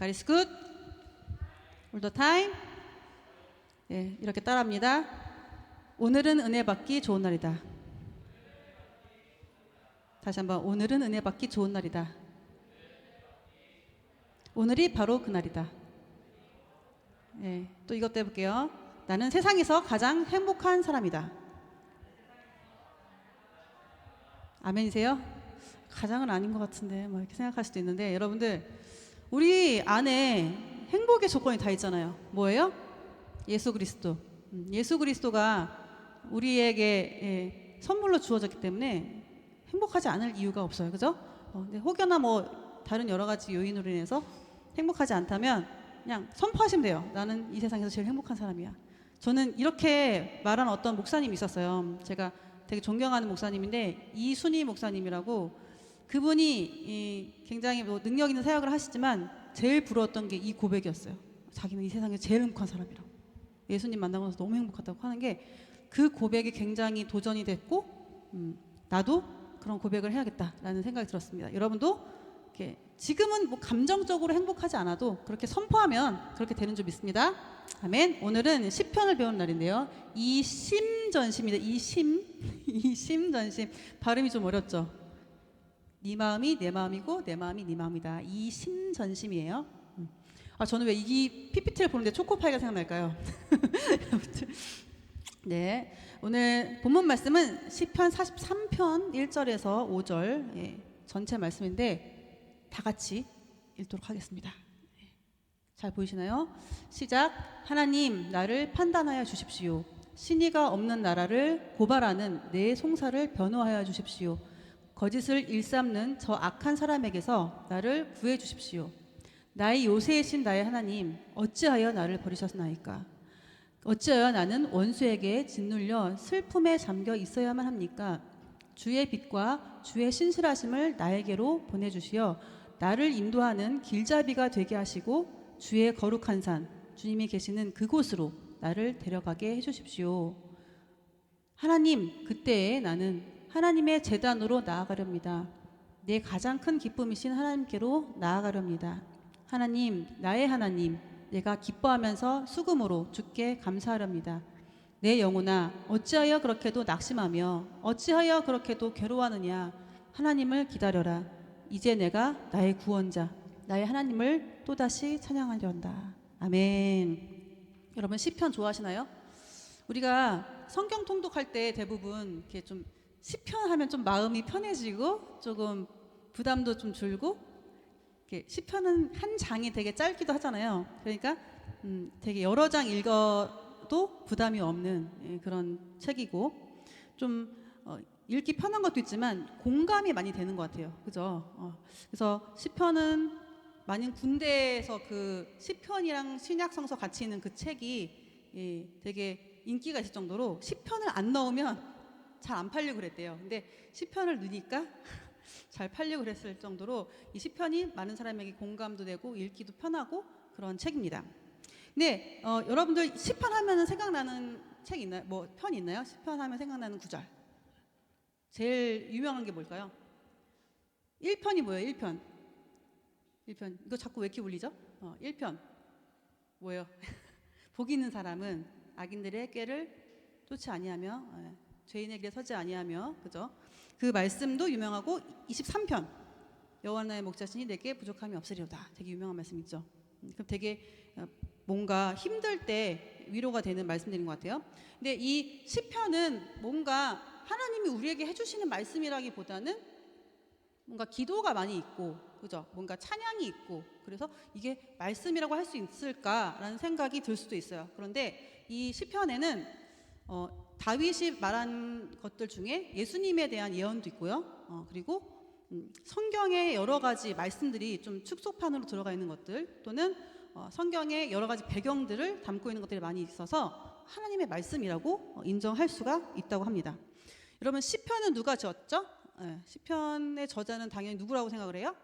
Good. All the time. 예, 이렇게 따라합니다. 오늘은 은혜 받기 좋은 날이다. 다시 한번 오늘은 은혜 받기 좋은 날이다. 오늘이 바로 그날이다. 예, 또 이것 도 해볼게요. 나는 세상에서 가장 행복한 사람이다. 아멘이세요? 가장은 아닌 것 같은데 뭐 이렇게 생각할 수도 있는데 여러분들 우리 안에 행복의 조건이 다 있잖아요. 뭐예요? 예수 그리스도. 음, 예수 그리스도가 우리에게 예, 선물로 주어졌기 때문에 행복하지 않을 이유가 없어요. 그죠? 어, 근데 혹여나 뭐 다른 여러 가지 요인으로 인해서 행복하지 않다면 그냥 선포하시면 돼요. 나는 이 세상에서 제일 행복한 사람이야. 저는 이렇게 말한 어떤 목사님이 있었어요. 제가 되게 존경하는 목사님인데 이순희 목사님이라고 그분이 이 굉장히 뭐 능력 있는 사역을 하시지만 제일 부러웠던 게 이 고백이었어요. 자기는 이 세상에 제일 행복한 사람이라고. 예수님 만나고 나서 너무 행복하다고 하는 게 그 고백이 굉장히 도전이 됐고 음, 나도 그런 고백을 해야겠다라는 생각이 들었습니다. 여러분도 이렇게 지금은 뭐 감정적으로 행복하지 않아도 그렇게 선포하면 그렇게 되는 줄 믿습니다. 아멘. 오늘은 시편을 배우는 날인데요. 이심전심입니다. 이심, 이심전심 발음이 좀 어렵죠. 네 마음이 내 마음이고 내 마음이 네 마음이다. 이심전심이에요. 음. 아 저는 왜 이 PPT를 보는데 초코파이가 생각날까요? 네, 오늘 본문 말씀은 시편 43편 1절에서 5절 예, 전체 말씀인데 다 같이 읽도록 하겠습니다. 예, 잘 보이시나요? 시작. 하나님 나를 판단하여 주십시오. 신의가 없는 나라를 고발하는 내 송사를 변호하여 주십시오. 거짓을 일삼는 저 악한 사람에게서 나를 구해 주십시오. 나의 요새이신 나의 하나님 어찌하여 나를 버리셨나이까? 어찌하여 나는 원수에게 짓눌려 슬픔에 잠겨 있어야만 합니까? 주의 빛과 주의 신실하심을 나에게로 보내주시어 나를 인도하는 길잡이가 되게 하시고 주의 거룩한 산 주님이 계시는 그곳으로 나를 데려가게 해주십시오. 하나님 그때에 나는 하나님의 재단으로 나아가렵니다. 내 가장 큰 기쁨이신 하나님께로 나아가렵니다. 하나님 나의 하나님 내가 기뻐하면서 수금으로 주께 감사하렵니다. 내 영혼아 어찌하여 그렇게도 낙심하며 어찌하여 그렇게도 괴로워하느냐 하나님을 기다려라 이제 내가 나의 구원자 나의 하나님을 또다시 찬양하려한다 아멘 여러분 시편 좋아하시나요? 우리가 성경 통독할 때 대부분 이렇게 좀 시편 하면 좀 마음이 편해지고 조금 부담도 좀 줄고 시편은 한 장이 되게 짧기도 하잖아요. 그러니까 음, 되게 여러 장 읽어도 부담이 없는 예, 그런 책이고 좀 어, 읽기 편한 것도 있지만 공감이 많이 되는 것 같아요. 그죠? 어, 그래서 시편은 만약 군대에서 그 시편이랑 신약성서 같이 있는 그 책이 예, 되게 인기가 있을 정도로 시편을 안 넣으면 잘 안 팔리고 그랬대요. 근데 시편을 넣으니까 잘 팔리고 그랬을 정도로 이 시편이 많은 사람에게 공감도 되고 읽기도 편하고 그런 책입니다. 근데 어, 여러분들 시편 하면은 생각나는 책 있나요? 뭐 편 있나요? 시편 하면 생각나는 구절. 제일 유명한 게 뭘까요? 1편이 뭐예요? 1편. 1편. 이거 자꾸 왜 이렇게 울리죠? 어, 1편. 뭐예요? 복 있는 사람은 악인들의 꾀를 쫓지 아니하며 예, 죄인의 길에 서지 아니하며 그죠? 그 말씀도 유명하고 23편 여호와의 목자신이 내게 부족함이 없으리로다. 되게 유명한 말씀이죠. 음, 그럼 되게 어, 뭔가 힘들 때 위로가 되는 말씀들인 것 같아요. 근데 이 시편은 뭔가 하나님이 우리에게 해주시는 말씀이라기보다는 뭔가 기도가 많이 있고 그죠? 뭔가 찬양이 있고 그래서 이게 말씀이라고 할 수 있을까라는 생각이 들 수도 있어요. 그런데 이 시편에는 어, 다윗이 말한 것들 중에 예수님에 대한 예언도 있고요. 어, 그리고 음, 성경의 여러 가지 말씀들이 좀 축소판으로 들어가 있는 것들 또는 어, 성경의 여러 가지 배경들을 담고 있는 것들이 많이 있어서 하나님의 말씀이라고 어, 인정할 수가 있다고 합니다. 여러분 시편은 누가 지었죠? 예, 시편의 저자는 당연히 누구라고 생각을 해요?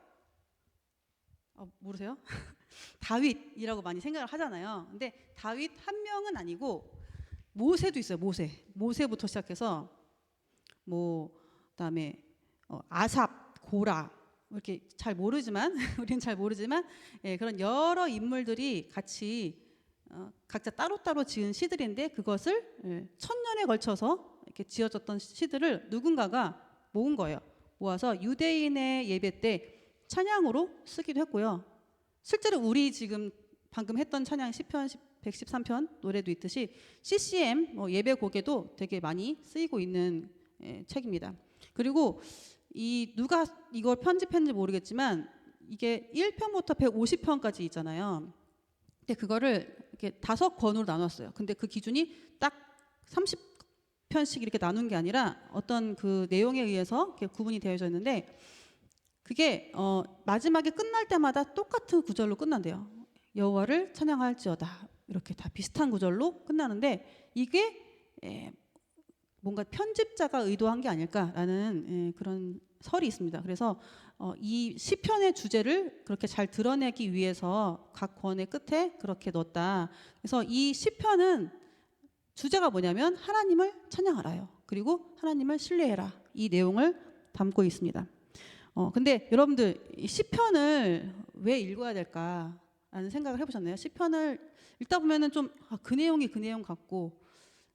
어, 모르세요? 다윗이라고 많이 생각을 하잖아요. 근데 다윗 한 명은 아니고 모세도 있어요. 모세. 모세부터 시작해서 뭐 그다음에 어, 아삽, 고라, 이렇게 잘 모르지만 우리는 잘 모르지만 예, 그런 여러 인물들이 같이 어, 각자 따로따로 지은 시들인데 그것을 예, 천년에 걸쳐서 이렇게 지어졌던 시들을 누군가가 모은 거예요. 모아서 유대인의 예배 때 찬양으로 쓰기도 했고요. 실제로 우리 지금 방금 했던 찬양 시편 113편 노래도 있듯이 CCM 뭐 예배 곡에도 되게 많이 쓰이고 있는 예, 책입니다. 그리고 이 누가 이걸 편집했는지 모르겠지만 이게 1편부터 150편까지 있잖아요. 근데 그거를 이렇게 다섯 권으로 나눴어요. 근데 그 기준이 딱 30편씩 이렇게 나눈 게 아니라 어떤 그 내용에 의해서 이렇게 구분이 되어져 있는데 그게 어 마지막에 끝날 때마다 똑같은 구절로 끝난대요. 여호와를 찬양할지어다. 이렇게 다 비슷한 구절로 끝나는데 이게 에, 뭔가 편집자가 의도한 게 아닐까라는 예, 그런 설이 있습니다. 그래서 어, 이 시편의 주제를 그렇게 잘 드러내기 위해서 각 권의 끝에 그렇게 넣었다. 그래서 이 시편은 주제가 뭐냐면 하나님을 찬양하라요. 그리고 하나님을 신뢰해라. 이 내용을 담고 있습니다. 어, 근데 여러분들 이 시편을 왜 읽어야 될까라는 생각을 해보셨나요? 시편을 읽다 보면은 좀 그 내용이 그 내용 같고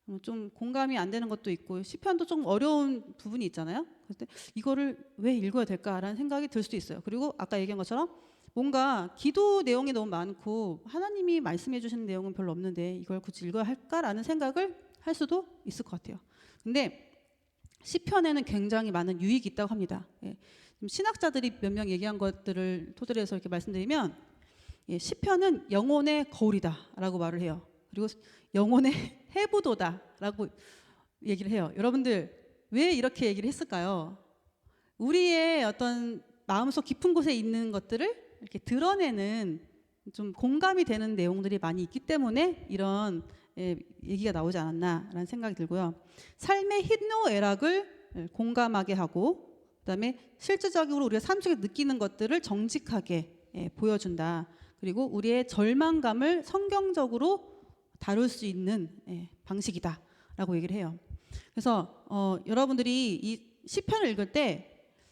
어, 좀 공감이 안 되는 것도 있고 시편도 좀 어려운 부분이 있잖아요. 그때 이거를 왜 읽어야 될까라는 생각이 들 수도 있어요. 그리고 아까 얘기한 것처럼 뭔가 기도 내용이 너무 많고 하나님이 말씀해 주시는 내용은 별로 없는데 이걸 굳이 읽어야 할까라는 생각을 할 수도 있을 것 같아요. 근데 시편에는 굉장히 많은 유익이 있다고 합니다. 예. 신학자들이 몇 명 얘기한 것들을 토대로 해서 이렇게 말씀드리면 예, 시편은 영혼의 거울이다라고 말을 해요. 그리고 영혼의 해부도다라고 얘기를 해요. 여러분들 왜 이렇게 얘기를 했을까요? 우리의 어떤 마음속 깊은 곳에 있는 것들을 이렇게 드러내는 좀 공감이 되는 내용들이 많이 있기 때문에 이런 예, 얘기가 나오지 않았나라는 생각이 들고요. 삶의 희노애락을 예, 공감하게 하고 그다음에 실질적으로 우리가 삶 속에 느끼는 것들을 정직하게 예, 보여준다. 그리고 우리의 절망감을 성경적으로 다룰 수 있는 예, 방식이다라고 얘기를 해요. 그래서 어, 여러분들이 이 시편을 읽을 때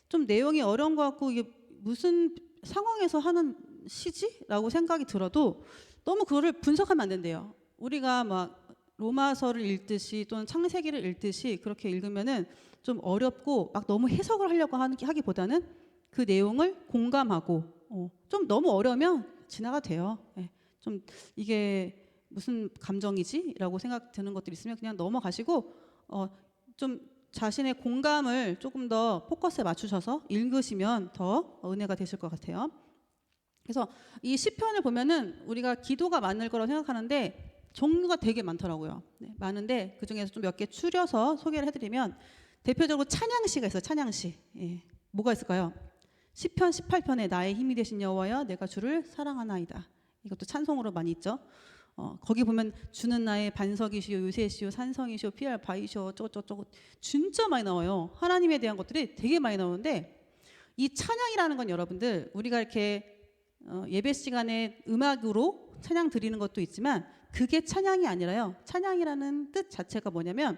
좀 내용이 어려운 것 같고 이게 무슨 상황에서 하는 시지라고 생각이 들어도 너무 그거를 분석하면 안 된대요. 우리가 막 로마서를 읽듯이 또는 창세기를 읽듯이 그렇게 읽으면은 좀 어렵고 막 너무 해석을 하려고 하기보다는 그 내용을 공감하고 어, 좀 너무 어려우면 지나가 돼요. 예, 좀 이게 무슨 감정이지라고 생각 드는 것들이 있으면 그냥 넘어가시고 어, 좀 자신의 공감을 조금 더 포커스에 맞추셔서 읽으시면 더 은혜가 되실 것 같아요. 그래서 이 시편을 보면은 우리가 기도가 많을 거라고 생각하는데 종류가 되게 많더라고요. 네, 많은데 그 중에서 좀 몇 개 추려서 소개를 해드리면 대표적으로 찬양시가 있어요. 찬양시. 예, 뭐가 있을까요? 시편 18편에 나의 힘이 되신 여호와여 내가 주를 사랑하나이다. 이것도 찬송으로 많이 있죠. 어, 거기 보면 주는 나의 반석이시오 요새시오 산성이시오 피할 바이시오 어쩌고저쩌고 진짜 많이 나와요. 하나님에 대한 것들이 되게 많이 나오는데 이 찬양이라는 건 여러분들 우리가 이렇게 어, 예배 시간에 음악으로 찬양 드리는 것도 있지만 그게 찬양이 아니라요. 찬양이라는 뜻 자체가 뭐냐면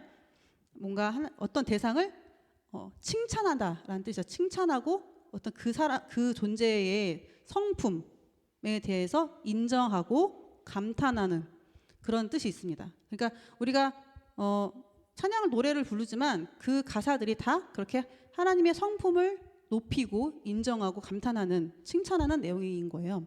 뭔가 하나, 어떤 대상을 어, 칭찬하다라는 뜻이죠. 칭찬하고 어떤 그 사람 그 존재의 성품에 대해서 인정하고 감탄하는 그런 뜻이 있습니다. 그러니까 우리가 어, 찬양을 노래를 부르지만 그 가사들이 다 그렇게 하나님의 성품을 높이고 인정하고 감탄하는 칭찬하는 내용인 거예요.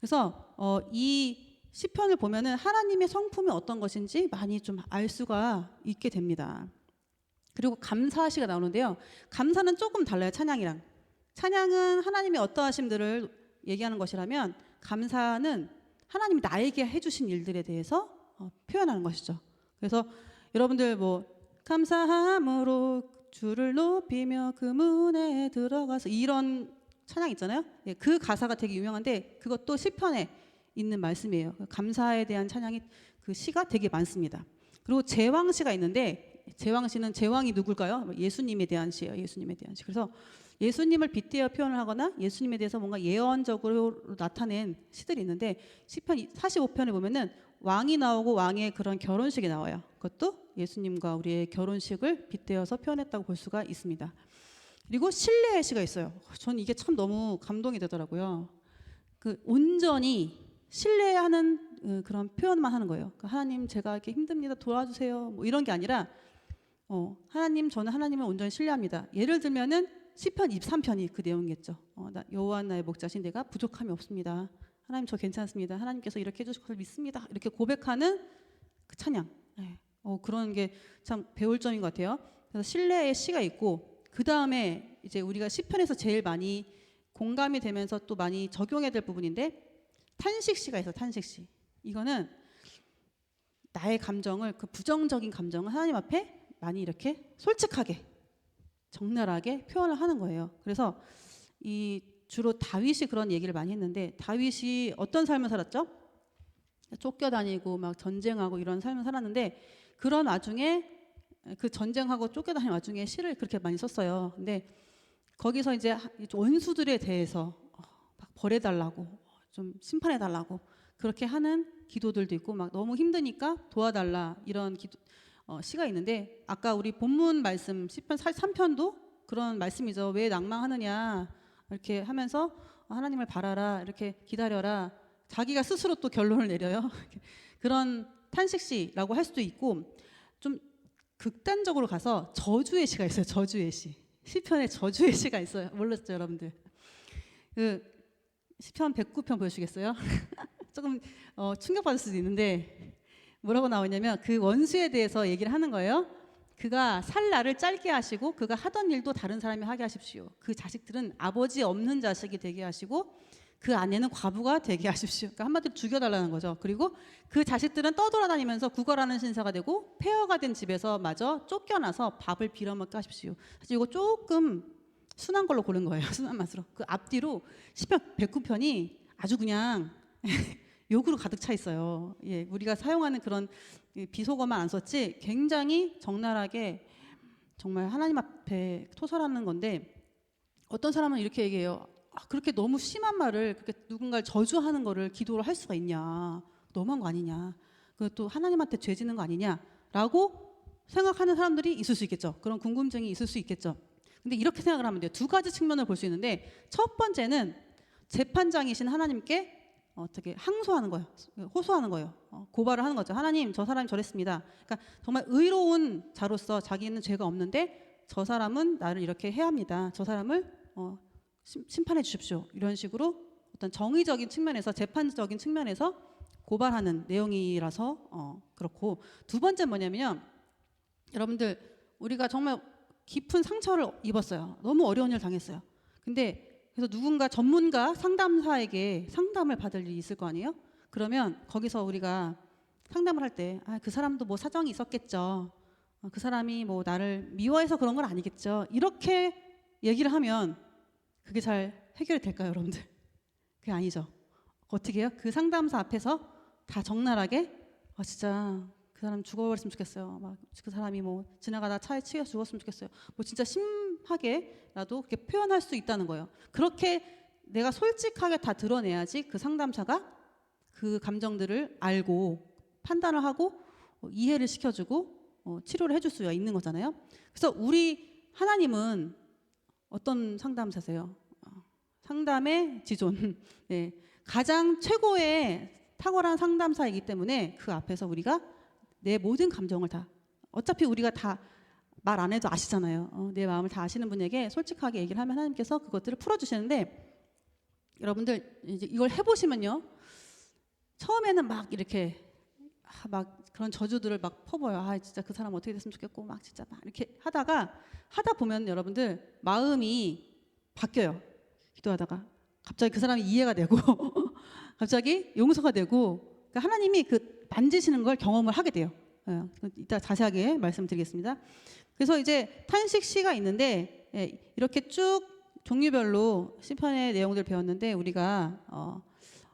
그래서 어, 이 시편을 보면은 하나님의 성품이 어떤 것인지 많이 좀 알 수가 있게 됩니다. 그리고 감사시가 나오는데요. 감사는 조금 달라요. 찬양이랑. 찬양은 하나님의 어떠하심들을 얘기하는 것이라면 감사는 하나님이 나에게 해주신 일들에 대해서 어, 표현하는 것이죠. 그래서 여러분들 뭐 감사함으로 주를 높이며 그 문에 들어가서 이런 찬양 있잖아요. 예, 그 가사가 되게 유명한데 그것도 시편에 있는 말씀이에요. 감사에 대한 찬양이 그 시가 되게 많습니다. 그리고 제왕 시가 있는데 제왕 시는 제왕이 누굴까요? 예수님에 대한 시예요. 예수님에 대한 시. 그래서 예수님을 빗대어 표현을 하거나 예수님에 대해서 뭔가 예언적으로 나타낸 시들이 있는데 시편 45편에 보면은 왕이 나오고 왕의 그런 결혼식이 나와요. 그것도 예수님과 우리의 결혼식을 빗대어서 표현했다고 볼 수가 있습니다. 그리고 신뢰의 시가 있어요. 전 이게 참 너무 감동이 되더라고요. 그 온전히 신뢰하는 어, 그런 표현만 하는 거예요. 그러니까 하나님 제가 이렇게 힘듭니다. 도와주세요. 뭐 이런 게 아니라 어, 하나님 저는 하나님을 온전히 신뢰합니다. 예를 들면은 시편 23편이 그 내용이겠죠. 어, 나, 여호와 나의 목자신 내가 부족함이 없습니다. 하나님 저 괜찮습니다. 하나님께서 이렇게 해주실 것을 믿습니다. 이렇게 고백하는 그 찬양. 네. 어, 그런 게 참 배울 점인 것 같아요. 그래서 신뢰의 시가 있고 그 다음에 이제 우리가 시편에서 제일 많이 공감이 되면서 또 많이 적용해야 될 부분인데 탄식 시가 있어. 탄식 시. 이거는 나의 감정을 그 부정적인 감정을 하나님 앞에 많이 이렇게 솔직하게 적나라하게 표현을 하는 거예요. 그래서 이 주로 다윗이 그런 얘기를 많이 했는데 다윗이 어떤 삶을 살았죠? 쫓겨다니고 막 전쟁하고 이런 삶을 살았는데 그런 와중에 그 전쟁하고 쫓겨다니는 와중에 시를 그렇게 많이 썼어요. 근데 거기서 이제 하- 원수들에 대해서 어, 막 벌해달라고 좀 심판해달라고 그렇게 하는 기도들도 있고 막 너무 힘드니까 도와달라 이런 기도, 어, 시가 있는데 아까 우리 본문 말씀 10편 3편도 그런 말씀이죠. 왜 낭망하느냐 이렇게 하면서 하나님을 바라라 이렇게 기다려라 자기가 스스로 또 결론을 내려요. 그런 탄식시라고 할 수도 있고 좀 극단적으로 가서 저주의 시가 있어요. 저주의 시. 시편에 저주의 시가 있어요. 몰랐죠, 여러분들. 그 시편 109편 보여주시겠어요? 조금 어, 충격받을 수도 있는데 뭐라고 나오냐면 그 원수에 대해서 얘기를 하는 거예요. 그가 살 날을 짧게 하시고 그가 하던 일도 다른 사람이 하게 하십시오. 그 자식들은 아버지 없는 자식이 되게 하시고 그 아내는 과부가 되게 하십시오. 그러니까 한마디로 죽여달라는 거죠. 그리고 그 자식들은 떠돌아다니면서 구걸하는 신사가 되고 폐허가 된 집에서 마저 쫓겨나서 밥을 빌어먹게 하십시오. 사실 이거 조금 순한 걸로 고른 거예요. 순한 맛으로. 그 앞뒤로 시편 109편이 아주 그냥 욕으로 가득 차 있어요. 예, 우리가 사용하는 그런 이 비속어만 안 썼지 굉장히 적나라하게 정말 하나님 앞에 토설하는 건데 어떤 사람은 이렇게 얘기해요. 아, 그렇게 너무 심한 말을 그렇게 누군가를 저주하는 거를 기도로 할 수가 있냐? 너무한 거 아니냐? 그또 하나님한테 죄 짓는 거 아니냐라고 생각하는 사람들이 있을 수 있겠죠. 그런 궁금증이 있을 수 있겠죠. 근데 이렇게 생각을 하면 돼요. 두 가지 측면을 볼 수 있는데 첫 번째는 재판장이신 하나님께 어떻게 항소하는 거예요. 호소하는 거예요. 어, 고발을 하는 거죠. 하나님, 저 사람이 저랬습니다. 그러니까 정말 의로운 자로서 자기는 죄가 없는데 저 사람은 나를 이렇게 해야 합니다. 저 사람을 어, 심, 심판해 주십시오. 이런 식으로 어떤 정의적인 측면에서 재판적인 측면에서 고발하는 내용이라서 어, 그렇고 두 번째 뭐냐면요. 여러분들 우리가 정말 깊은 상처를 입었어요. 너무 어려운 일 당했어요. 근데 그래서 누군가 전문가 상담사에게 상담을 받을 일이 있을 거 아니에요? 그러면 거기서 우리가 상담을 할 때, 아, 그 사람도 뭐 사정이 있었겠죠. 어, 그 사람이 뭐 나를 미워해서 그런 건 아니겠죠. 이렇게 얘기를 하면 그게 잘 해결이 될까요, 여러분들? 그게 아니죠. 어떻게 해요? 그 상담사 앞에서 다 적나라하게, 아, 진짜 그 사람 죽어버렸으면 좋겠어요. 막 그 사람이 뭐 지나가다 차에 치여 죽었으면 좋겠어요. 뭐 진짜 심 하게라도 그렇게 표현할 수 있다는 거예요. 그렇게 내가 솔직하게 다 드러내야지 그 상담사가 그 감정들을 알고 판단을 하고 어, 이해를 시켜주고 어, 치료를 해줄 수가 있는 거잖아요. 그래서 우리 하나님은 어떤 상담사세요? 어, 상담의 지존. 네. 가장 최고의 탁월한 상담사이기 때문에 그 앞에서 우리가 내 모든 감정을 다 어차피 우리가 다 말 안 해도 아시잖아요. 어, 내 마음을 다 아시는 분에게 솔직하게 얘기를 하면 하나님께서 그것들을 풀어주시는데 여러분들 이제 이걸 해보시면요. 처음에는 막 이렇게 아, 막 그런 저주들을 막 퍼버요. 아 진짜 그 사람 어떻게 됐으면 좋겠고 막 진짜 막 이렇게 하다가 하다 보면 여러분들 마음이 바뀌어요. 기도하다가 갑자기 그 사람이 이해가 되고 갑자기 용서가 되고 그러니까 하나님이 그 만지시는 걸 경험을 하게 돼요. 예, 이따 자세하게 말씀드리겠습니다. 그래서 이제 탄식 시가 있는데 예, 이렇게 쭉 종류별로 시편의 내용들 배웠는데 우리가 어,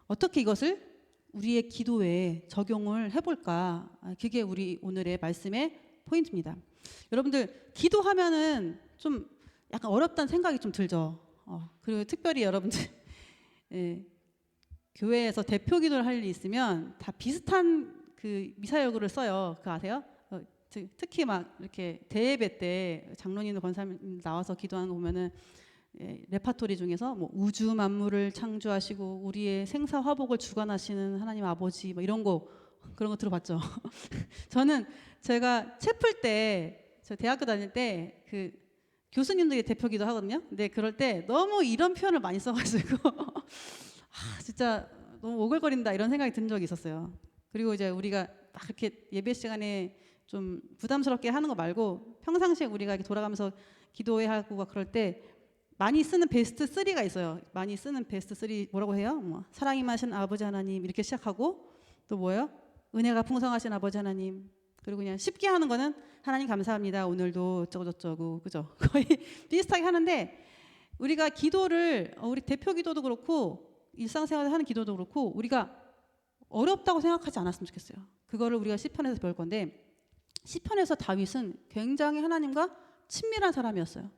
어떻게 이것을 우리의 기도에 적용을 해볼까? 아, 그게 우리 오늘의 말씀의 포인트입니다. 여러분들 기도하면은 좀 약간 어렵다는 생각이 좀 들죠. 어, 그리고 특별히 여러분들 예, 교회에서 대표 기도를 할 일이 있으면 다 비슷한 그 미사여구를 써요. 그 아세요? 어, 특- 특히 막 이렇게 대예배 때 장로님 권사님 나와서 기도하는 거 보면은 예, 레파토리 중에서 뭐 우주 만물을 창조하시고 우리의 생사 화복을 주관하시는 하나님 아버지 뭐 이런 거 그런 거 들어봤죠. 저는 제가 채플 때 저 대학교 다닐 때 그 교수님들이 대표기도 하거든요. 근데 그럴 때 너무 이런 표현을 많이 써가지고 아, 진짜 너무 오글거린다 이런 생각이 든 적이 있었어요. 그리고 이제 우리가 막 이렇게 예배 시간에 좀 부담스럽게 하는 거 말고 평상시에 우리가 이렇게 돌아가면서 기도회 하고 그럴 때 많이 쓰는 베스트 3가 있어요. 많이 쓰는 베스트 3 뭐라고 해요? 뭐 사랑이 마신 아버지 하나님 이렇게 시작하고 또 뭐예요? 은혜가 풍성하신 아버지 하나님 그리고 그냥 쉽게 하는 거는 하나님 감사합니다. 오늘도 어쩌고저쩌고 그죠? 거의 비슷하게 하는데 우리가 기도를 어, 우리 대표 기도도 그렇고 일상생활에 하는 기도도 그렇고 우리가 어렵다고 생각하지 않았으면 좋겠어요. 그거를 우리가 시편에서 배울 건데 시편에서 다윗은 굉장히 하나님과 친밀한 사람이었어요.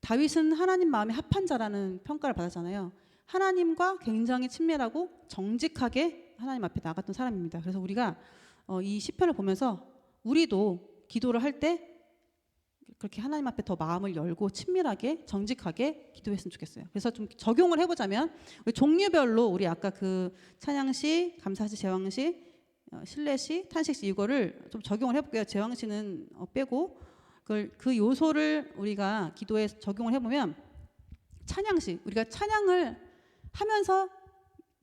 다윗은 하나님 마음에 합한 자라는 평가를 받았잖아요. 하나님과 굉장히 친밀하고 정직하게 하나님 앞에 나갔던 사람입니다. 그래서 우리가 어, 이 시편을 보면서 우리도 기도를 할 때 그렇게 하나님 앞에 더 마음을 열고 친밀하게 정직하게 기도했으면 좋겠어요. 그래서 좀 적용을 해보자면 우리 종류별로 우리 아까 그 찬양시, 감사시, 제왕시, 어, 신뢰시, 탄식시 이거를 좀 적용을 해볼게요. 제왕시는 어, 빼고 그걸 그 요소를 우리가 기도에 적용을 해보면 찬양시 우리가 찬양을 하면서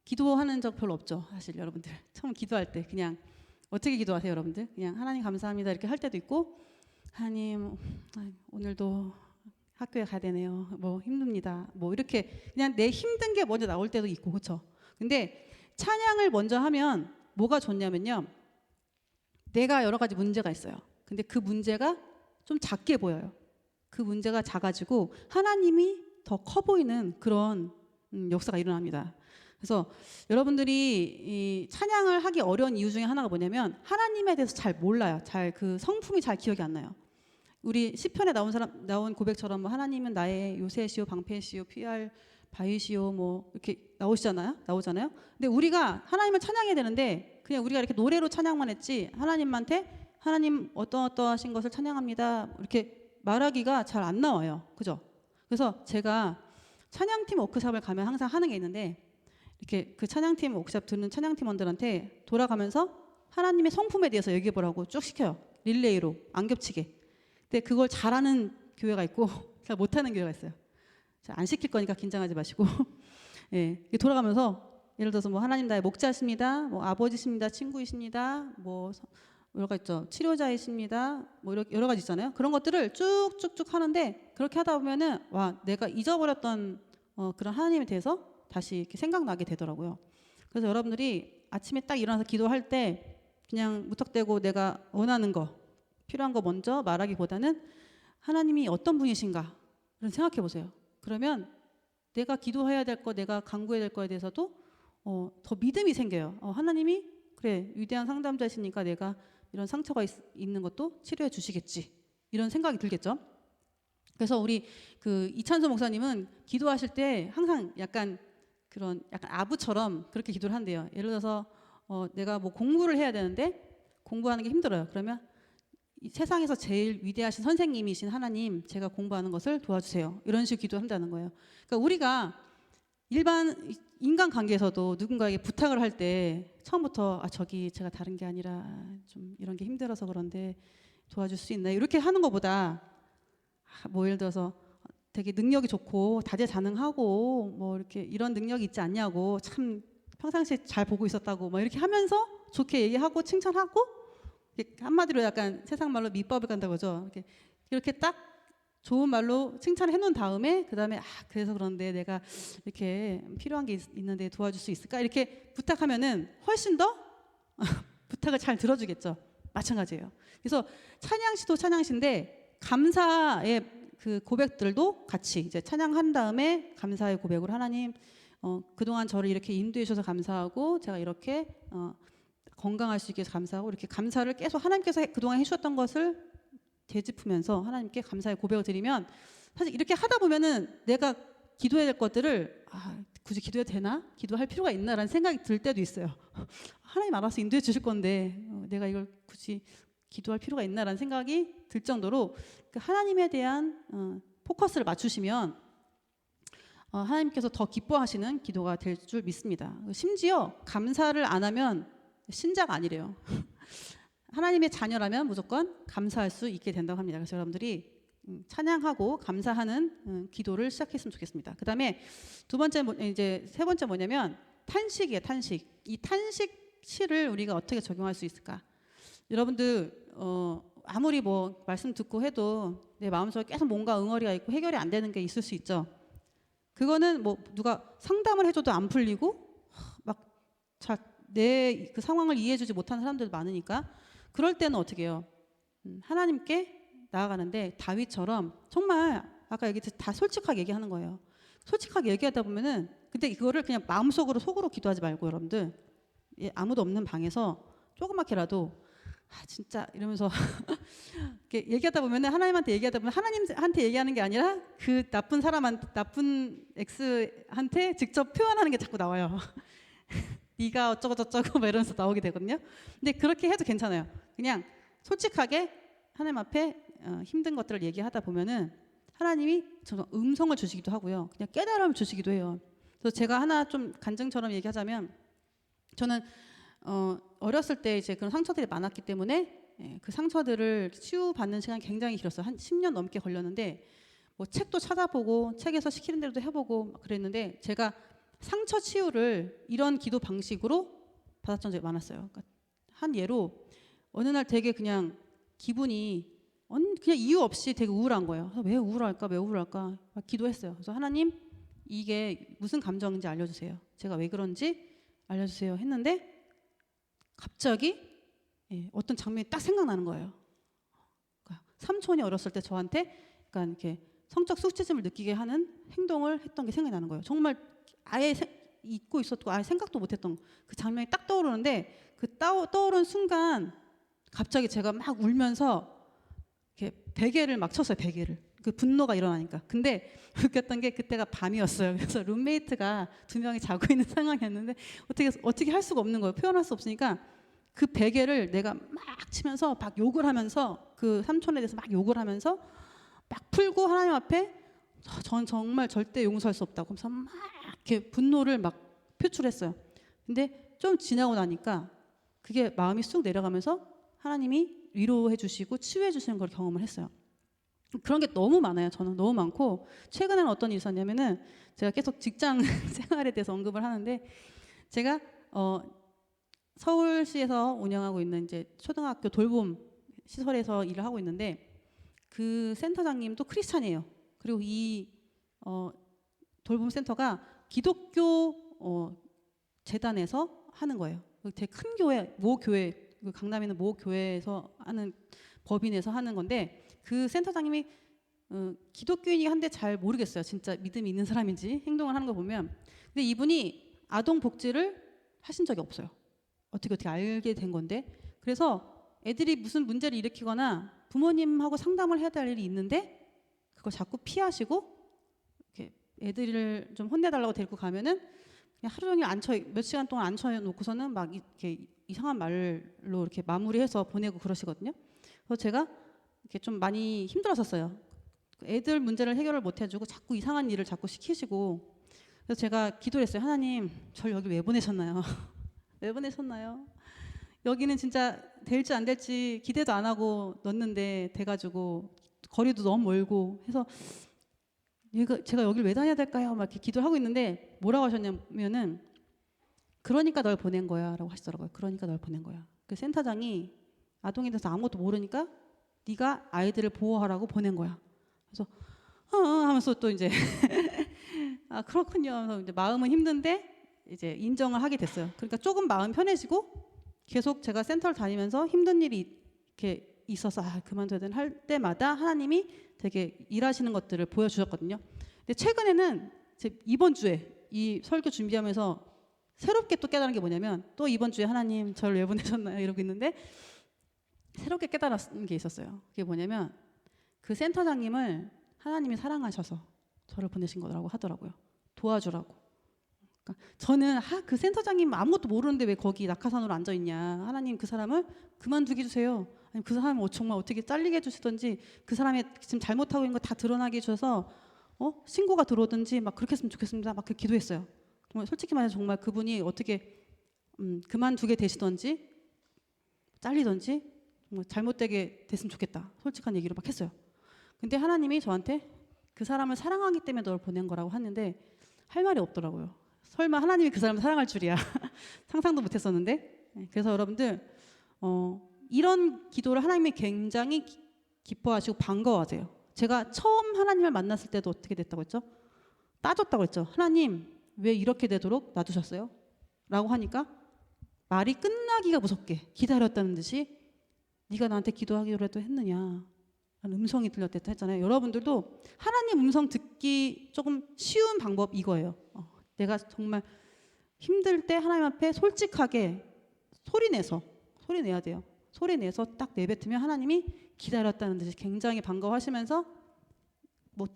기도하는 적 별로 없죠. 사실 여러분들 처음 기도할 때 그냥 어떻게 기도하세요, 여러분들? 그냥 하나님 감사합니다 이렇게 할 때도 있고 하나님 아, 오늘도 학교에 가야 되네요. 뭐 힘듭니다. 뭐 이렇게 그냥 내 힘든 게 먼저 나올 때도 있고 그렇죠. 근데 찬양을 먼저 하면 뭐가 좋냐면요. 내가 여러 가지 문제가 있어요. 근데 그 문제가 좀 작게 보여요. 그 문제가 작아지고 하나님이 더 커 보이는 그런 음, 역사가 일어납니다. 그래서 여러분들이 이 찬양을 하기 어려운 이유 중에 하나가 뭐냐면 하나님에 대해서 잘 몰라요. 잘 그 성품이 잘 기억이 안 나요. 우리 시편에 나온 사람 나온 고백처럼 뭐 하나님은 나의 요새시오 방패시오 피할 바위시오 뭐 이렇게 나오시잖아요. 나오잖아요. 근데 우리가 하나님을 찬양해야 되는데 그냥 우리가 이렇게 노래로 찬양만 했지 하나님한테 하나님 어떠 어떠하신 것을 찬양합니다. 이렇게 말하기가 잘 안 나와요. 그죠? 그래서 제가 찬양팀 워크숍을 가면 항상 하는 게 있는데 이렇게 그 찬양팀 워크숍 듣는 찬양팀원들한테 돌아가면서 하나님의 성품에 대해서 얘기해 보라고 쭉 시켜요. 릴레이로 안 겹치게. 근데 그걸 잘하는 교회가 있고 잘 못하는 교회가 있어요. 잘안 시킬 거니까 긴장하지 마시고 예, 돌아가면서 예를 들어서 뭐 하나님 나의 목자십니다, 뭐 아버지십니다, 친구이십니다, 뭐 서- 여러 가지 있죠. 치료자이십니다. 뭐 여러 가지 있잖아요. 그런 것들을 쭉쭉쭉 하는데 그렇게 하다 보면은 와 내가 잊어버렸던 어, 그런 하나님에 대해서 다시 이렇게 생각나게 되더라고요. 그래서 여러분들이 아침에 딱 일어나서 기도할 때 그냥 무턱대고 내가 원하는 거 필요한 거 먼저 말하기보다는 하나님이 어떤 분이신가 그런 생각해 보세요. 그러면 내가 기도해야 될 거, 내가 간구해야 될 거에 대해서도 어, 더 믿음이 생겨요. 어, 하나님이 그래 위대한 상담자시니까 내가 이런 상처가 있, 있는 것도 치료해 주시겠지 이런 생각이 들겠죠. 그래서 우리 그 이찬수 목사님은 기도하실 때 항상 약간 그런 약간 아부처럼 그렇게 기도를 한대요. 예를 들어서 어, 내가 뭐 공부를 해야 되는데 공부하는 게 힘들어요. 그러면 이 세상에서 제일 위대하신 선생님이신 하나님, 제가 공부하는 것을 도와주세요. 이런 식으로 기도한다는 거예요. 그러니까 우리가 일반 인간 관계에서도 누군가에게 부탁을 할 때 처음부터 아 저기 제가 다른 게 아니라 좀 이런 게 힘들어서 그런데 도와줄 수 있나요? 이렇게 하는 것보다 아, 뭐 예를 들어서 되게 능력이 좋고 다재다능하고 뭐 이렇게 이런 능력이 있지 않냐고 참 평상시에 잘 보고 있었다고 뭐 이렇게 하면서 좋게 얘기하고 칭찬하고 한마디로 약간 세상 말로 밑밥을 간다고 그러죠. 이렇게 이렇게 딱 좋은 말로 칭찬을 해놓은 다음에 그 다음에 아 그래서 그런데 내가 이렇게 필요한 게 있, 있는데 도와줄 수 있을까 이렇게 부탁하면은 훨씬 더 부탁을 잘 들어주겠죠. 마찬가지예요. 그래서 찬양시도 찬양시인데 감사의 그 고백들도 같이 이제 찬양한 다음에 감사의 고백으로 하나님 어, 그동안 저를 이렇게 인도해 주셔서 감사하고 제가 이렇게 어, 건강할 수 있게 감사하고 이렇게 감사를 계속 하나님께서 해- 그동안 해주셨던 것을 되짚으면서 하나님께 감사의 고백을 드리면 사실 이렇게 하다 보면은 내가 기도해야 될 것들을 아, 굳이 기도해도 되나? 기도할 필요가 있나라는 생각이 들 때도 있어요. 하나님 알아서 인도해 주실 건데 어, 내가 이걸 굳이 기도할 필요가 있나라는 생각이 들 정도로 그 하나님에 대한 어, 포커스를 맞추시면 어, 하나님께서 더 기뻐하시는 기도가 될 줄 믿습니다. 심지어 감사를 안 하면 신자가 아니래요. 하나님의 자녀라면 무조건 감사할 수 있게 된다고 합니다. 그래서 여러분들이 음, 찬양하고 감사하는 음, 기도를 시작했으면 좋겠습니다. 그 다음에 두 번째 뭐- 이제 세 번째 뭐냐면 탄식이에요. 탄식. 이 탄식 시를 우리가 어떻게 적용할 수 있을까? 여러분들 어, 아무리 뭐 말씀 듣고 해도 내 마음속에 계속 뭔가 응어리가 있고 해결이 안 되는 게 있을 수 있죠. 그거는 뭐 누가 상담을 해줘도 안 풀리고 막 내 그 상황을 이해해주지 못하는 사람들도 많으니까 그럴 때는 어떻게 해요? 음, 하나님께 나아가는데 다윗처럼 정말 아까 얘기했듯이 다 솔직하게 얘기하는 거예요. 솔직하게 얘기하다 보면은 근데 이거를 그냥 마음속으로 속으로 기도하지 말고 여러분들 예, 아무도 없는 방에서 조그맣게라도 아 진짜 이러면서 이렇게 얘기하다 보면은 하나님한테 얘기하다 보면 하나님한테 얘기하는 게 아니라 그 나쁜 사람한테 나쁜 X한테 직접 표현하는 게 자꾸 나와요. 네가 어쩌고 저쩌고 막 이러면서 나오게 되거든요. 근데 그렇게 해도 괜찮아요. 그냥 솔직하게 하나님 앞에 어, 힘든 것들을 얘기하다 보면은 하나님이 정말 음성을 주시기도 하고요. 그냥 깨달음을 주시기도 해요. 그래서 제가 하나 좀 간증처럼 얘기하자면 저는 어, 어렸을 때 이제 그런 상처들이 많았기 때문에 예, 그 상처들을 치유받는 시간이 굉장히 길었어요. 한 10년 넘게 걸렸는데 뭐 책도 찾아보고 책에서 시키는 대로도 해보고 막 그랬는데 제가 상처 치유를 이런 기도 방식으로 받았던 적이 많았어요. 그러니까 한 예로 어느 날 되게 그냥 기분이 언- 그냥 이유 없이 되게 우울한 거예요. 왜 우울할까? 왜 우울할까? 막 기도했어요. 그래서 하나님 이게 무슨 감정인지 알려주세요. 제가 왜 그런지 알려주세요. 했는데 갑자기 예, 어떤 장면이 딱 생각나는 거예요. 그러니까 삼촌이 어렸을 때 저한테 그러니까 이렇게 성적 수치심을 느끼게 하는 행동을 했던 게 생각이 나는 거예요. 정말 아예 세- 잊고 있었고 아예 생각도 못했던 그 장면이 딱 떠오르는데 그 떠, 떠오른 순간 갑자기 제가 막 울면서 이렇게 베개를 막 쳤어요. 베개를 그 분노가 일어나니까. 근데 웃겼던 게 그때가 밤이었어요. 그래서 룸메이트가 두 명이 자고 있는 상황이었는데 어떻게 어떻게 할 수가 없는 거예요. 표현할 수 없으니까 그 베개를 내가 막 치면서 막 욕을 하면서 그 삼촌에 대해서 막 욕을 하면서 막 풀고 하나님 앞에 저- 전 정말 절대 용서할 수 없다고 하면서 막 이렇게 분노를 막 표출했어요. 근데 좀 지나고 나니까 그게 마음이 쑥 내려가면서 하나님이 위로해 주시고 치유해 주시는 걸 경험을 했어요. 그런 게 너무 많아요. 저는 너무 많고 최근에는 어떤 일이 있었냐면은 제가 계속 직장 생활에 대해서 언급을 하는데 제가 어 서울시에서 운영하고 있는 이제 초등학교 돌봄 시설에서 일을 하고 있는데 그 센터장님도 크리스찬이에요. 그리고 이 어, 돌봄 센터가 기독교 어, 재단에서 하는 거예요. 그 되게 큰 교회, 모 교회, 그 강남에 있는 모 교회에서 하는 법인에서 하는 건데 그 센터장님이 어, 기독교인이 한데 잘 모르겠어요. 진짜 믿음이 있는 사람인지 행동을 하는 거 보면. 근데 이분이 아동 복지를 하신 적이 없어요. 어떻게 어떻게 알게 된 건데. 그래서 애들이 무슨 문제를 일으키거나 부모님하고 상담을 해야 될 일이 있는데 그걸 자꾸 피하시고 애들을 좀 혼내달라고 데리고 가면은 그냥 하루 종일 앉혀 몇 시간 동안 앉혀 놓고서는 막 이렇게 이상한 말로 이렇게 마무리해서 보내고 그러시거든요. 그래서 제가 이렇게 좀 많이 힘들었었어요. 애들 문제를 해결을 못 해주고 자꾸 이상한 일을 자꾸 시키시고 그래서 제가 기도를 했어요. 하나님, 절 여기 왜 보내셨나요? 왜 보내셨나요? 여기는 진짜 될지 안 될지 기대도 안 하고 넣었는데 돼가지고 거리도 너무 멀고 해서 얘가 제가 여기를 왜 다녀야 될까요? 막 이렇게 기도를 하고 있는데 뭐라고 하셨냐면은 그러니까 널 보낸 거야라고 하시더라고요. 그러니까 널 보낸 거야. 그 센터장이 아동에 대해서 아무것도 모르니까 네가 아이들을 보호하라고 보낸 거야. 그래서 어, 어 하면서 또 이제 아 그렇군요. 하면서 이제 마음은 힘든데 이제 인정을 하게 됐어요. 그러니까 조금 마음 편해지고 계속 제가 센터를 다니면서 힘든 일이 이렇게 있어서 아 그만둬야 할 때마다 하나님이 되게 일하시는 것들을 보여주셨거든요. 근데 최근에는 제 이번 주에 이 설교 준비하면서 새롭게 또 깨달은 게 뭐냐면 또 이번 주에 하나님 저를 왜 보내셨나요 이러고 있는데 새롭게 깨달은 게 있었어요. 그게 뭐냐면 그 센터장님을 하나님이 사랑하셔서 저를 보내신 거라고 하더라고요. 도와주라고. 그러니까 저는 아, 그 센터장님 아무것도 모르는데 왜 거기 낙하산으로 앉아 있냐. 하나님 그 사람을 그만두게 해주세요. 그 사람이 어, 정말 어떻게 잘리게 해주시던지 그 사람이 지금 잘못하고 있는 거 다 드러나게 해주셔서 어? 신고가 들어오든지 막 그렇게 했으면 좋겠습니다. 막 그렇게 기도했어요. 정말 솔직히 말해서 정말 그분이 어떻게 음, 그만두게 되시던지 잘리던지 정말 잘못되게 됐으면 좋겠다. 솔직한 얘기를 막 했어요. 근데 하나님이 저한테 그 사람을 사랑하기 때문에 너를 보낸 거라고 하는데 할 말이 없더라고요. 설마 하나님이 그 사람을 사랑할 줄이야. 상상도 못 했었는데. 네, 그래서 여러분들 어, 이런 기도를 하나님이 굉장히 기- 기뻐하시고 반가워하세요. 제가 처음 하나님을 만났을 때도 어떻게 됐다고 했죠? 따졌다고 했죠. 하나님 왜 이렇게 되도록 놔두셨어요? 라고 하니까 말이 끝나기가 무섭게 기다렸다는 듯이 네가 나한테 기도하기로 해도 했느냐 음성이 들렸댔다 했잖아요. 여러분들도 하나님 음성 듣기 조금 쉬운 방법 이거예요. 어, 내가 정말 힘들 때 하나님 앞에 솔직하게 소리 내서 소리 내야 돼요. 소리 내서 딱 내뱉으면 하나님이 기다렸다는 듯이 굉장히 반가워하시면서 뭐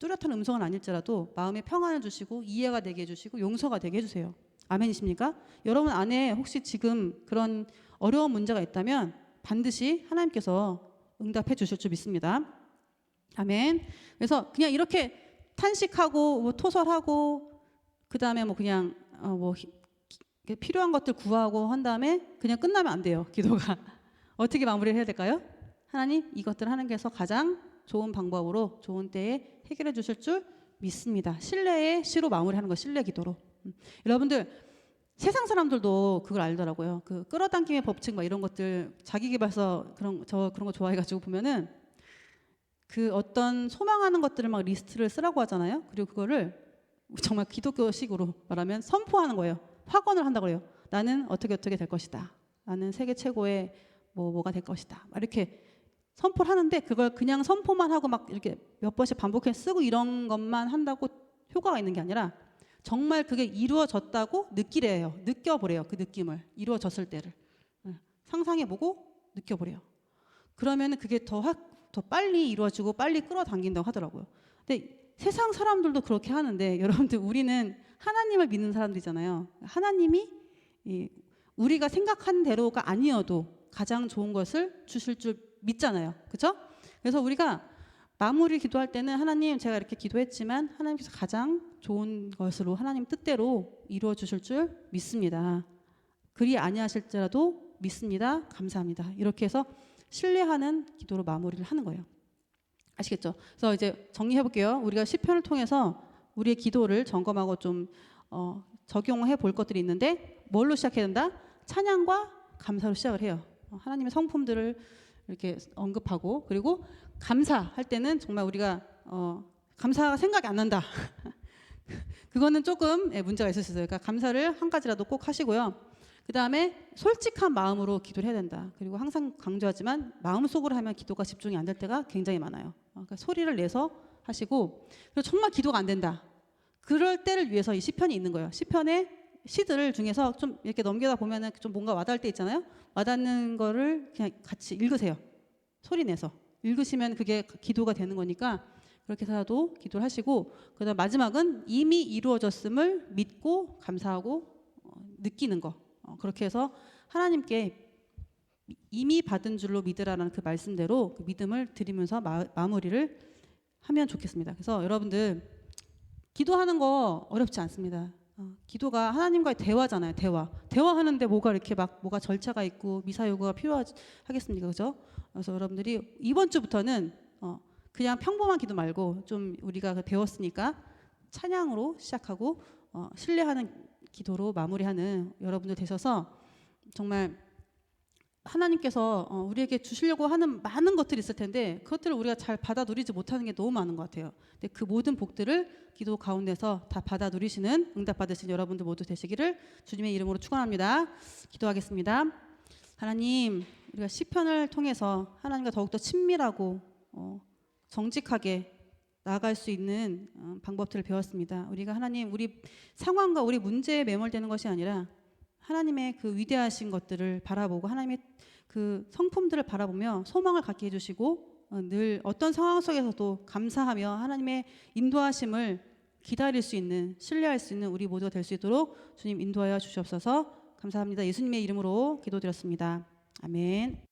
뚜렷한 음성은 아닐지라도 마음에 평안을 주시고 이해가 되게 해주시고 용서가 되게 해주세요. 아멘이십니까? 여러분 안에 혹시 지금 그런 어려운 문제가 있다면 반드시 하나님께서 응답해 주실 줄 믿습니다. 아멘. 그래서 그냥 이렇게 탄식하고 뭐 토설하고 그 다음에 뭐 그냥 어 뭐 필요한 것들 구하고 한 다음에 그냥 끝나면 안 돼요. 기도가 어떻게 마무리를 해야 될까요? 하나님 이것들 하나님께서 가장 좋은 방법으로 좋은 때에 해결해 주실 줄 믿습니다. 신뢰의 시로 마무리하는 거 신뢰 기도로. 음. 여러분들 세상 사람들도 그걸 알더라고요. 그 끌어당김의 법칙 막 이런 것들 자기 개발서 그런 저 그런 거 좋아해 가지고 보면은 그 어떤 소망하는 것들을 막 리스트를 쓰라고 하잖아요. 그리고 그거를 정말 기독교식으로 말하면 선포하는 거예요. 확언을 한다고 그래요. 나는 어떻게 어떻게 될 것이다. 나는 세계 최고의 뭐 뭐가 될 것이다. 막 이렇게 선포를 하는데 그걸 그냥 선포만 하고 막 이렇게 몇 번씩 반복해서 쓰고 이런 것만 한다고 효과가 있는 게 아니라 정말 그게 이루어졌다고 느끼래요. 느껴보래요. 그 느낌을 이루어졌을 때를 응. 상상해보고 느껴보래요. 그러면 그게 더, 확, 더 빨리 이루어지고 빨리 끌어당긴다고 하더라고요. 근데 세상 사람들도 그렇게 하는데 여러분들 우리는 하나님을 믿는 사람들이잖아요. 하나님이 이 우리가 생각한 대로가 아니어도 가장 좋은 것을 주실 줄 믿잖아요. 그렇죠? 그래서 우리가 마무리 기도할 때는 하나님 제가 이렇게 기도했지만 하나님께서 가장 좋은 것으로 하나님 뜻대로 이루어 주실 줄 믿습니다. 그리 아니하실지라도 믿습니다. 감사합니다. 이렇게 해서 신뢰하는 기도로 마무리를 하는 거예요. 아시겠죠? 그래서 이제 정리해 볼게요. 우리가 시편을 통해서 우리의 기도를 점검하고 좀 어, 적용해 볼 것들이 있는데 뭘로 시작해야 된다? 찬양과 감사로 시작을 해요. 어, 하나님의 성품들을 이렇게 언급하고 그리고 감사할 때는 정말 우리가 어, 감사가 생각이 안 난다. 그거는 조금 예, 문제가 있을 수 있어요. 그러니까 감사를 한 가지라도 꼭 하시고요. 그 다음에 솔직한 마음으로 기도를 해야 된다. 그리고 항상 강조하지만 마음속으로 하면 기도가 집중이 안 될 때가 굉장히 많아요. 어, 그러니까 소리를 내서 하시고 그리고 정말 기도가 안 된다. 그럴 때를 위해서 이 시편이 있는 거예요. 시편의 시들 중에서 좀 이렇게 넘겨다 보면은 좀 뭔가 와닿을 때 있잖아요. 와닿는 거를 그냥 같이 읽으세요. 소리 내서 읽으시면 그게 기도가 되는 거니까 그렇게 해서라도 기도를 하시고 그다음 마지막은 이미 이루어졌음을 믿고 감사하고 어, 느끼는 거 어, 그렇게 해서 하나님께 이미 받은 줄로 믿으라는 그 말씀대로 그 믿음을 드리면서 마, 마무리를 하면 좋겠습니다. 그래서 여러분들 기도하는 거 어렵지 않습니다. 어, 기도가 하나님과의 대화잖아요. 대화. 대화하는데 뭐가 이렇게 막 뭐가 절차가 있고 미사 요구가 필요하겠습니까? 그죠? 그래서 여러분들이 이번 주부터는 어, 그냥 평범한 기도 말고 좀 우리가 그 배웠으니까 찬양으로 시작하고 어, 신뢰하는 기도로 마무리하는 여러분들 되셔서 정말 하나님께서 어, 우리에게 주시려고 하는 많은 것들이 있을 텐데 그것들을 우리가 잘 받아 누리지 못하는 게 너무 많은 것 같아요. 근데 그 모든 복들을 기도 가운데서 다 받아 누리시는 응답 받으신 여러분들 모두 되시기를 주님의 이름으로 축원합니다. 기도하겠습니다. 하나님, 우리가 시편을 통해서 하나님과 더욱더 친밀하고 어, 정직하게 나아갈 수 있는 어, 방법들을 배웠습니다. 우리가 하나님 우리 상황과 우리 문제에 매몰되는 것이 아니라 하나님의 그 위대하신 것들을 바라보고 하나님의 그 성품들을 바라보며 소망을 갖게 해주시고 어, 늘 어떤 상황 속에서도 감사하며 하나님의 인도하심을 기다릴 수 있는 신뢰할 수 있는 우리 모두가 될 수 있도록 주님 인도하여 주시옵소서 감사합니다. 예수님의 이름으로 기도드렸습니다. 아멘.